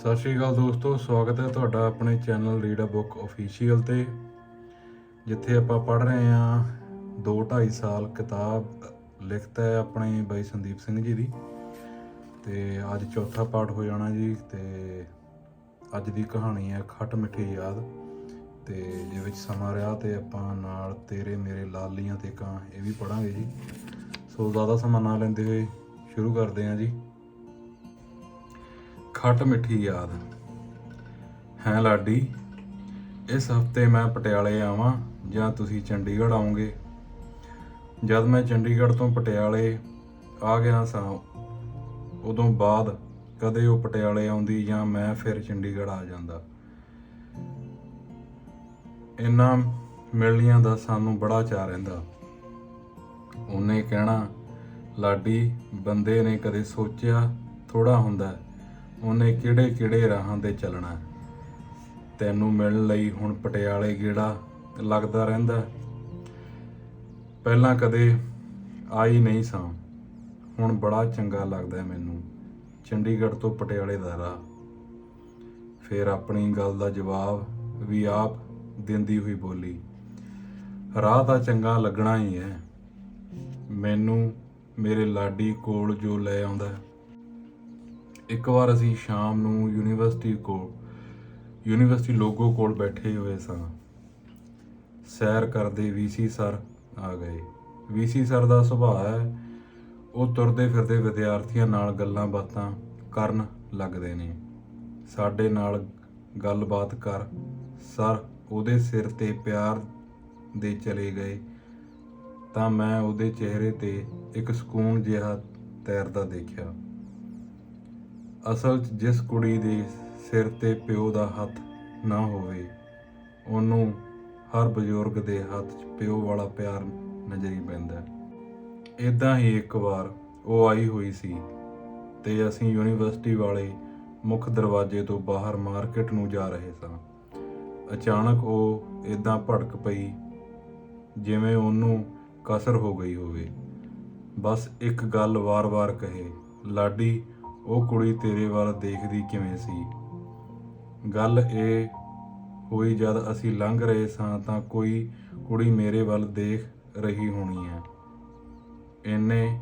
ਸਤਿ ਸ਼੍ਰੀ ਅਕਾਲ ਦੋਸਤੋ, ਸਵਾਗਤ ਹੈ ਤੁਹਾਡਾ ਆਪਣੇ channel read a book official ਤੇ, ਜਿੱਥੇ ਆਪਾਂ ਪੜ੍ਹ ਰਹੇ ਹਾਂ 2 2.5 ਸਾਲ ਕਿਤਾਬ ਲਿਖਤ ਹੈ ਆਪਣੇ ਬਾਈ ਸੰਦੀਪ ਸਿੰਘ ਜੀ ਦੀ। ਤੇ ਅੱਜ ਚੌਥਾ ਪਾਠ ਹੋ ਜਾਣਾ ਜੀ, ਤੇ ਅੱਜ ਦੀ ਕਹਾਣੀ ਹੈ ਖੱਟ ਮਿੱਠੀ ਯਾਦ। ਤੇ ਜੇ ਵਿੱਚ ਸਮਾਂ ਰਿਹਾ ਤੇ ਆਪਾਂ ਨਾਲ ਤੇਰੇ ਮੇਰੇ ਲਾਲੀਆਂ ਤੇ ਕਾਂ ਇਹ ਵੀ ਪੜਾਂਗੇ ਜੀ। ਸੋ ਜ਼ਿਆਦਾ ਸਮਾਂ ਨਾ ਲੈਂਦੇ ਹੋਏ ਸ਼ੁਰੂ ਕਰਦੇ ਹਾਂ ਜੀ। ਖੱਟ ਮਿੱਠੀ ਯਾਦ। ਹੈ ਲਾਡੀ, ਇਸ ਹਫ਼ਤੇ ਮੈਂ ਪਟਿਆਲੇ ਆਵਾਂ ਜਾਂ ਤੁਸੀਂ ਚੰਡੀਗੜ੍ਹ ਆਉਂਗੇ ਜਦ ਮੈਂ ਚੰਡੀਗੜ੍ਹ ਤੋਂ ਪਟਿਆਲੇ ਆ ਗਿਆ ਸਾਂ, ਉਦੋਂ ਬਾਅਦ ਕਦੇ ਉਹ ਪਟਿਆਲੇ ਆਉਂਦੀ ਜਾਂ ਮੈਂ ਫਿਰ ਚੰਡੀਗੜ੍ਹ ਆ ਜਾਂਦਾ। ਇਹਨਾਂ ਮਿਲਣੀਆਂ ਦਾ ਸਾਨੂੰ ਬੜਾ ਚਾਅ ਰਹਿੰਦਾ। ਉਹਨੇ ਕਹਿਣਾ, ਲਾਡੀ, ਬੰਦੇ ਨੇ ਕਦੇ ਸੋਚਿਆ ਥੋੜਾ ਹੁੰਦਾ ਉਹਨੇ ਕਿਹੜੇ ਕਿਹੜੇ ਰਾਹਾਂ ਤੇ ਚੱਲਣਾ ਤੈਨੂੰ ਮਿਲਣ ਲਈ ਹੁਣ ਪਟਿਆਲੇ ਗੇੜਾ ਲੱਗਦਾ ਰਹਿੰਦਾ ਪਹਿਲਾਂ ਕਦੇ ਆਈ ਨਹੀਂ ਸਾਂ। ਹੁਣ ਬੜਾ ਚੰਗਾ ਲੱਗਦਾ ਮੈਨੂੰ। ਚੰਡੀਗੜ੍ਹ ਤੋਂ ਪਟਿਆਲੇ ਦਾ ਰਾਹ। ਫਿਰ ਆਪਣੀ ਗੱਲ ਦਾ ਜਵਾਬ ਵੀ ਆਪ ਦਿੰਦੀ ਹੋਈ ਬੋਲੀ, ਰਾਹ ਤਾਂ ਚੰਗਾ ਲੱਗਣਾ ਹੀ ਹੈ। ਮੈਨੂੰ ਮੇਰੇ ਲਾਡੀ ਕੋਲ ਜੋ ਲੈ ਆਉਂਦਾ ਇੱਕ ਵਾਰ ਅਸੀਂ ਸ਼ਾਮ ਨੂੰ ਯੂਨੀਵਰਸਿਟੀ ਕੋਲ, ਯੂਨੀਵਰਸਿਟੀ ਲੋਗੋ ਕੋਲ ਬੈਠੇ ਹੋਏ ਸਾਂ। ਸੈਰ ਕਰਦੇ ਵੀਸੀ ਸਰ ਆ ਗਏ। ਵੀਸੀ ਸਰ ਦਾ ਸੁਭਾਅ ਹੈ, ਉਹ ਤੁਰਦੇ ਫਿਰਦੇ ਵਿਦਿਆਰਥੀਆਂ ਨਾਲ ਗੱਲਾਂ ਬਾਤਾਂ ਕਰਨ ਲੱਗਦੇ ਨੇ। ਸਾਡੇ ਨਾਲ ਗੱਲਬਾਤ ਕਰ ਸਰ ਉਹਦੇ ਸਿਰ ਤੇ ਪਿਆਰ ਦੇ ਚਲੇ ਗਏ, ਤਾਂ ਮੈਂ ਉਹਦੇ ਚਿਹਰੇ ਤੇ ਇੱਕ ਸਕੂਨ ਜਿਹਾ ਤੈਰਦਾ ਦੇਖਿਆ। ਅਸਲ 'ਚ ਜਿਸ ਕੁੜੀ ਦੇ ਸਿਰ ਤੇ ਪਿਓ ਦਾ ਹੱਥ ਨਾ ਹੋਵੇ, ਉਹਨੂੰ ਹਰ ਬਜ਼ੁਰਗ ਦੇ ਹੱਥ 'ਚ ਪਿਓ ਵਾਲਾ ਪਿਆਰ ਨਜ਼ਰੀ ਪੈਂਦਾ ਇਦਾਂ ਹੀ ਇੱਕ ਵਾਰ ਉਹ ਆਈ ਹੋਈ ਸੀ ਤੇ ਅਸੀਂ ਯੂਨੀਵਰਸਿਟੀ ਵਾਲੇ ਮੁੱਖ ਦਰਵਾਜ਼ੇ ਤੋਂ ਬਾਹਰ ਮਾਰਕੀਟ ਨੂੰ ਜਾ ਰਹੇ ਸਾਂ। ਅਚਾਨਕ ਉਹ ਇਦਾਂ ਭੜਕ ਪਈ ਜਿਵੇਂ ਉਹਨੂੰ ਕਸਰ ਹੋ ਗਈ ਹੋਵੇ। ਬਸ ਇੱਕ ਗੱਲ ਵਾਰ-ਵਾਰ ਕਹੇ, ਲਾਡੀ ਉਹ ਕੁੜੀ ਤੇਰੇ ਵੱਲ ਦੇਖਦੀ ਕਿਵੇਂ ਸੀ? ਗੱਲ ਇਹ ਹੋਈ ਜਦ ਅਸੀਂ ਲੰਘ ਰਹੇ ਸਾਂ ਤਾਂ ਕੋਈ ਕੁੜੀ ਮੇਰੇ ਵੱਲ ਦੇਖ ਰਹੀ ਹੋਣੀ ਹੈ। ਇਹਨੇ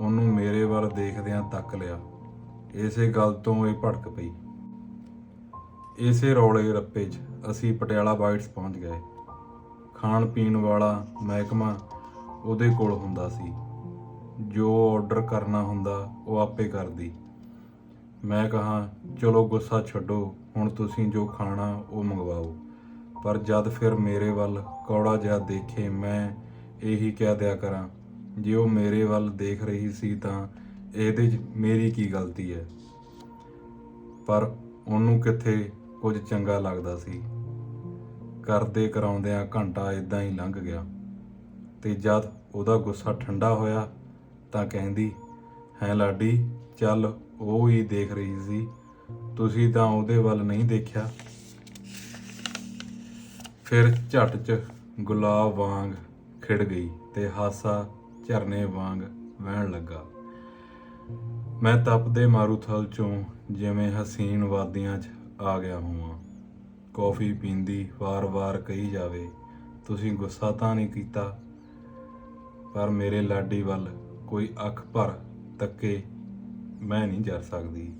ਉਹਨੂੰ ਮੇਰੇ ਵੱਲ ਦੇਖਦਿਆਂ ਤੱਕ ਲਿਆ। ਇਸੇ ਗੱਲ ਤੋਂ ਇਹ ਭੜਕ ਪਈ। ਇਸੇ ਰੌਲੇ ਰੱਪੇ 'ਚ ਅਸੀਂ ਪਟਿਆਲਾ ਬਾਈਟਸ ਪਹੁੰਚ ਗਏ। ਖਾਣ ਪੀਣ ਵਾਲਾ ਮਹਿਕਮਾ ਉਹਦੇ ਕੋਲ ਹੁੰਦਾ ਸੀ। ਜੋ ਆਰਡਰ ਕਰਨਾ ਹੁੰਦਾ ਉਹ ਆਪੇ ਕਰਦੀ। ਮੈਂ ਕਹਾ, ਚਲੋ ਗੁੱਸਾ ਛੱਡੋ, ਹੁਣ ਤੁਸੀਂ ਜੋ ਖਾਣਾ ਉਹ ਮੰਗਵਾਓ। ਪਰ ਜਦ ਫਿਰ ਮੇਰੇ ਵੱਲ ਕੌੜਾ ਜਿਹਾ ਦੇਖੇ, ਮੈਂ ਇਹੀ ਕਹਿ ਦਿਆ ਕਰਾਂ, ਜੇ ਉਹ ਮੇਰੇ ਵੱਲ ਦੇਖ ਰਹੀ ਸੀ ਤਾਂ ਇਹਦੇ 'ਚ ਮੇਰੀ ਕੀ ਗਲਤੀ ਹੈ? ਪਰ ਉਹਨੂੰ ਕਿੱਥੇ ਕੁਝ ਚੰਗਾ ਲੱਗਦਾ ਸੀ। ਕਰਦੇ ਕਰਾਉਂਦਿਆਂ ਘੰਟਾ ਇਦਾਂ ਹੀ ਲੰਘ ਗਿਆ ਤੇ ਜਦ ਉਹਦਾ ਗੁੱਸਾ ਠੰਡਾ ਹੋਇਆ ਤਾਂ ਕਹਿੰਦੀ, ਹੈ ਲਾਡੀ, ਚੱਲ ਉਹ ਹੀ ਦੇਖ ਰਹੀ ਸੀ। ਤੁਸੀਂ ਤਾਂ ਉਹਦੇ ਵੱਲ ਨਹੀਂ ਦੇਖਿਆ। ਫਿਰ ਝਟ ਚ ਗੁਲਾਬ ਵਾਂਗ ਖਿੜ ਗਈ ਤੇ ਹਾਸਾ ਝਰਨੇ ਵਾਂਗ ਵਹਿਣ ਲੱਗਾ। ਮੈਂ ਤਪਦੇ ਮਾਰੂਥਲ ਚੋਂ ਜਿਵੇਂ ਹਸੀਨ ਵਾਦੀਆਂ 'ਚ ਆ ਗਿਆ ਹਾਂ ਕੌਫੀ ਪੀਂਦੀ ਵਾਰ-ਵਾਰ ਕਹੀ ਜਾਵੇ, ਤੁਸੀਂ ਗੁੱਸਾ ਤਾਂ ਨਹੀਂ ਕੀਤਾ? ਪਰ ਮੇਰੇ ਲਾਡੀ ਵੱਲ ਕੋਈ ਅੱਖ ਭਰ ਤੱਕੇ ਮੈਂ ਨਹੀਂ ਜਰ ਸਕਦੀ।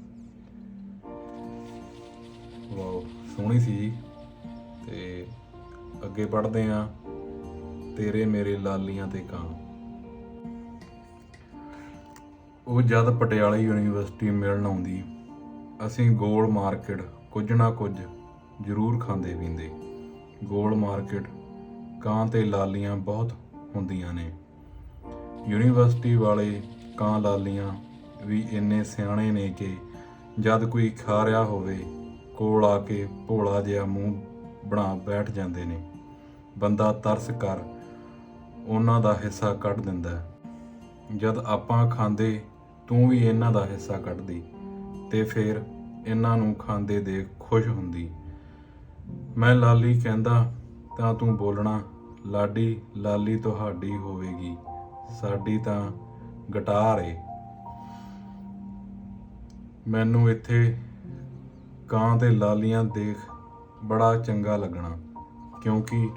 ਵਾਓ, ਸੋਹਣੀ ਸੀ। ਜੀ ਤੇ ਅੱਗੇ ਪੜ੍ਹਦੇ ਆ ਤੇਰੇ ਮੇਰੇ ਲਾਲੀਆਂ ਤੇ ਕਾਂ ਉਹ ਜਦ ਪਟਿਆਲਾ ਯੂਨੀਵਰਸਿਟੀ ਮਿਲਣ ਆਉਂਦੀ, ਅਸੀਂ ਗੋਲ ਮਾਰਕੀਟ ਕੁਝ ਨਾ ਕੁਝ ਜ਼ਰੂਰ ਖਾਂਦੇ ਪੀਂਦੇ। ਗੋਲ ਮਾਰਕੀਟ, ਕਾਂ ਤੇ ਲਾਲੀਆਂ ਬਹੁਤ ਹੁੰਦੀਆਂ ਨੇ। ਯੂਨੀਵਰਸਿਟੀ ਵਾਲੇ ਕਾਂ ਲਾਲੀਆਂ ਵੀ ਇੰਨੇ ਸਿਆਣੇ ਨੇ ਕਿ ਜਦ ਕੋਈ ਖਾ ਰਿਹਾ ਹੋਵੇ, ਕੋਲ ਆ ਕੇ ਭੋਲਾ ਜਿਹਾ ਮੂੰਹ ਬਣਾ ਬੈਠ ਜਾਂਦੇ ਨੇ। ਬੰਦਾ ਤਰਸ ਕਰ ਉਹਨਾਂ ਦਾ ਹਿੱਸਾ ਕੱਢ ਦਿੰਦਾ ਜਦ ਆਪਾਂ ਖਾਂਦੇ, ਤੂੰ ਵੀ ਇਹਨਾਂ ਦਾ ਹਿੱਸਾ ਕੱਢਦੀ ਤੇ ਫਿਰ ਇਹਨਾਂ ਨੂੰ ਖਾਂਦੇ ਦੇਖ ਖੁਸ਼ ਹੁੰਦੀ। ਮੈਂ ਲਾਲੀ ਕਹਿੰਦਾ, ਤਾਂ ਤੂੰ ਬੋਲਣਾ, ਲਾਡੀ, ਲਾਲੀ ਤੁਹਾਡੀ ਹੋਵੇਗੀ, ਸਾਡੀ ਤਾਂ ਗਟਾਰ ਏ। ਮੈਨੂੰ ਇੱਥੇ ਕਾਂ ਤੇ ਲਾਲੀਆਂ ਦੇਖ ਬੜਾ ਚੰਗਾ ਲੱਗਣਾ, ਕਿਉਂਕਿ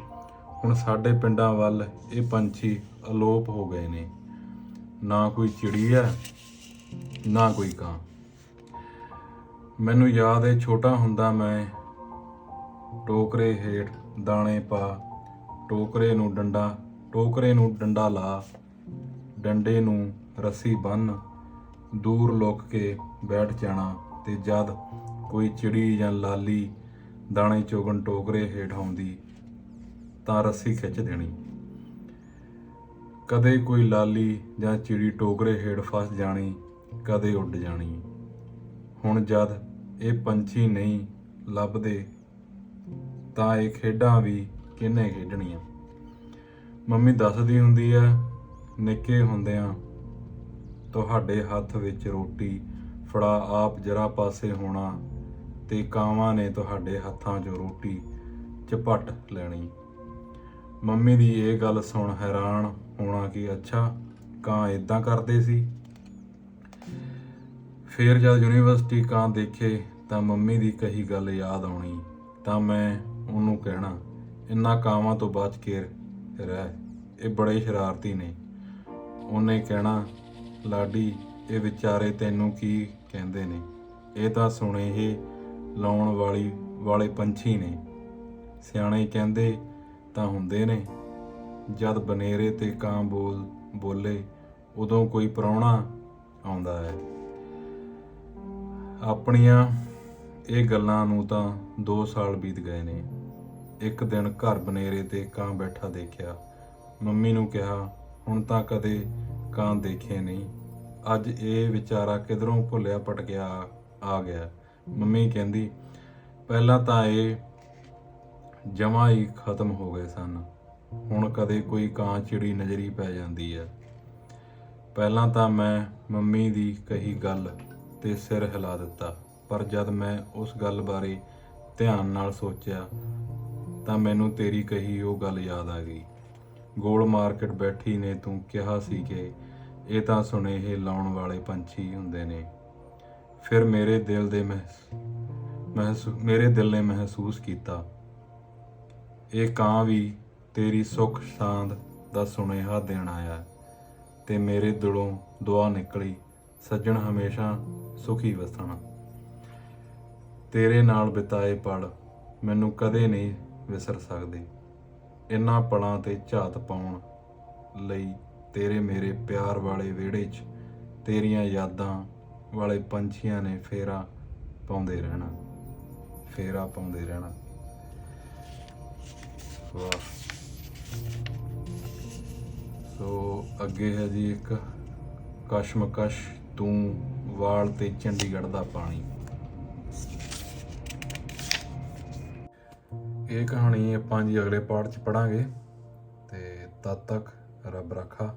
ਹੁਣ ਸਾਡੇ ਪਿੰਡਾਂ ਵੱਲ ਇਹ ਪੰਛੀ ਅਲੋਪ ਹੋ ਗਏ ਨੇ। ਨਾ ਕੋਈ ਚਿੜੀ ਹੈ ਨਾ ਕੋਈ ਕਾਂ। ਮੈਨੂੰ ਯਾਦ ਹੈ ਛੋਟਾ ਹੁੰਦਾ ਮੈਂ ਟੋਕਰੇ ਹੇਠ ਦਾਣੇ ਪਾ, ਟੋਕਰੇ ਨੂੰ ਡੰਡਾ, ਟੋਕਰੇ ਨੂੰ ਡੰਡਾ ਲਾ, ਡੰਡੇ ਨੂੰ ਰੱਸੀ ਬੰਨ ਦੂਰ ਲੁੱਕ ਕੇ ਬੈਠ ਜਾਣਾ ਤੇ ਜਦ ਕੋਈ ਚਿੜੀ ਜਾਂ ਲਾਲੀ ਦਾਣੇ ਚੋਗਣ ਟੋਕਰੇ ਹੇਠ ਆਉਂਦੀ ਤਾਂ ਰੱਸੀ ਖਿੱਚ ਦੇਣੀ। ਕਦੇ ਕੋਈ ਲਾਲੀ ਜਾਂ ਚਿੜੀ ਟੋਕਰੇ ਹੇਠ ਫਸ ਜਾਣੀ, ਕਦੇ ਉੱਡ ਜਾਣੀ। ਹੁਣ ਜਦ ਇਹ ਪੰਛੀ ਨਹੀਂ ਲੱਭਦੇ ਤਾਂ ਇਹ ਖੇਡਾਂ ਵੀ ਕਿੰਨੇ ਖੇਡਣੀਆਂ? ਮੰਮੀ ਦੱਸਦੀ ਹੁੰਦੀ ਆ, ਨਿੱਕੇ ਹੁੰਦਿਆਂ ਤੁਹਾਡੇ ਹੱਥ ਵਿੱਚ ਰੋਟੀ ਫੜਾ, ਆਪ ਜਰਾ ਪਾਸੇ ਹੋਣਾ ਤੇ ਕਾਵਾਂ ਨੇ ਤੁਹਾਡੇ ਹੱਥਾਂ 'ਚੋਂ ਰੋਟੀ ਝਪਟ ਲੈਣੀ। ਮੰਮੀ ਦੀ ਇਹ ਗੱਲ ਸੁਣ ਹੈਰਾਨ ਹੋਣਾ ਕਿ ਅੱਛਾ, ਕਾਂ ਇਦਾਂ ਕਰਦੇ ਸੀ? ਫਿਰ ਜਦ ਯੂਨੀਵਰਸਿਟੀ ਕਾਂ ਦੇਖੇ ਤਾਂ ਮੰਮੀ ਦੀ ਕਹੀ ਗੱਲ ਯਾਦ ਆਉਣੀ, ਤਾਂ ਮੈਂ ਉਹਨੂੰ ਕਹਿਣਾ ਇੰਨਾ ਕਾਵਾਂ ਤੋਂ ਬਚ ਕੇ ਰਹਿ, ਇਹ ਬੜੇ ਸ਼ਰਾਰਤੀ ਨੇ। ਉਹਨੇ ਕਹਿਣਾ ਲਾਡੀ, ਇਹ ਵਿਚਾਰੇ ਤੈਨੂੰ ਕੀ ਕਹਿੰਦੇ ਨੇ? ਇਹ ਤਾਂ ਸੁਣੇ ਹੀ ਲਾਉਣ ਵਾਲੀ ਵਾਲੇ ਪੰਛੀ ਨੇ। ਸਿਆਣੇ ਕਹਿੰਦੇ ਤਾਂ ਹੁੰਦੇ ਨੇ, ਜਦ ਬਨੇਰੇ ਤੇ ਕਾਂ ਬੋਲ, ਬੋਲੇ, ਉਦੋਂ ਕੋਈ ਪ੍ਰਾਹੁਣਾ ਆਉਂਦਾ ਹੈ। ਆਪਣੀਆਂ ਇਹ ਗੱਲਾਂ ਨੂੰ ਤਾਂ 2 ਸਾਲ ਬੀਤ ਗਏ ਨੇ। ਇੱਕ ਦਿਨ ਘਰ ਬਨੇਰੇ ਤੇ ਕਾਂ ਬੈਠਾ ਦੇਖਿਆ। ਮੰਮੀ ਨੂੰ ਕਿਹਾ, ਹੁਣ ਤਾਂ ਕਦੇ ਕਾਂ ਦੇਖੇ ਨਹੀਂ। ਅੱਜ ਇਹ ਵਿਚਾਰਾ ਕਿਧਰੋਂ ਭੁੱਲਿਆ ਭਟਕਿਆ ਆ ਗਿਆ। ਮੰਮੀ ਕਹਿੰਦੀ, ਪਹਿਲਾਂ ਤਾਂ ਇਹ ਜਮਾ ਹੀ ਖਤਮ ਹੋ ਗਏ ਸਨ। ਹੁਣ ਕਦੇ ਕੋਈ ਕਾਂ ਚਿੜੀ ਨਜ਼ਰੀ ਪੈ ਜਾਂਦੀ ਹੈ। ਪਹਿਲਾਂ ਤਾਂ ਮੈਂ ਮੰਮੀ ਦੀ ਕਹੀ ਗੱਲ ਤੇ ਸਿਰ ਹਿਲਾ ਦਿੱਤਾ। ਪਰ ਜਦ ਮੈਂ ਉਸ ਗੱਲ ਬਾਰੇ ਧਿਆਨ ਨਾਲ ਸੋਚਿਆ ਤਾਂ ਮੈਨੂੰ ਤੇਰੀ ਕਹੀ ਉਹ ਗੱਲ ਯਾਦ ਆ ਗਈ। ਗੋਲ ਮਾਰਕੀਟ ਬੈਠੀ ਨੇ, ਤੂੰ ਕਿਹਾ ਸੀ ਕਿ ਇਹ ਤਾਂ ਸੁਨੇਹੇ ਲਾਉਣ ਵਾਲੇ ਪੰਛੀ ਹੁੰਦੇ ਨੇ। ਫਿਰ ਮੇਰੇ ਦਿਲ ਦੇ ਮਹਿਸ- ਮਹਿਸੂ, ਮੇਰੇ ਦਿਲ ਨੇ ਮਹਿਸੂਸ ਕੀਤਾ। ਇਹ ਕਾਂ ਵੀ ਤੇਰੀ ਸੁੱਖ ਸ਼ਾਂਦ ਦਾ ਸੁਨੇਹਾ ਦੇਣ ਆਇਆ ਤੇ ਮੇਰੇ ਦਿਲੋਂ ਦੁਆ ਨਿਕਲੀ, ਸੱਜਣ ਹਮੇਸ਼ਾ ਸੁਖੀ ਵਸਣਾ। ਤੇਰੇ ਨਾਲ ਬਿਤਾਏ ਪਲ ਮੈਨੂੰ ਕਦੇ ਨਹੀਂ ਵਿਸਰ ਸਕਦੇ। ਇਨ੍ਹਾਂ ਪਲਾਂ ਤੇ ਝਾਤ ਪਾਉਣ ਲਈ ਤੇਰੇ ਮੇਰੇ ਪਿਆਰ ਵਾਲੇ ਵਿਹੜੇ 'ਚ ਤੇਰੀਆਂ ਯਾਦਾਂ ਵਾਲੇ ਪੰਛੀਆਂ ਨੇ ਫੇਰਾ ਪਾਉਂਦੇ ਰਹਿਣਾ, ਫੇਰਾ ਪਾਉਂਦੇ ਰਹਿਣਾ। ਵਾਹ। ਸੋ ਅੱਗੇ ਹੈ ਜੀ ਇੱਕ ਕਸ਼ਮਕਸ਼ ਤੂੰ ਵਾਲ ਤੇ ਚੰਡੀਗੜ੍ਹ ਦਾ ਪਾਣੀ। ਇਹ ਕਹਾਣੀ ਆਪਾਂ ਜੀ ਅਗਲੇ ਪਾਠ ਚ ਪੜਾਂਗੇ ਤੇ ਤਦ ਤੱਕ ਰੱਬ ਰੱਖਾ।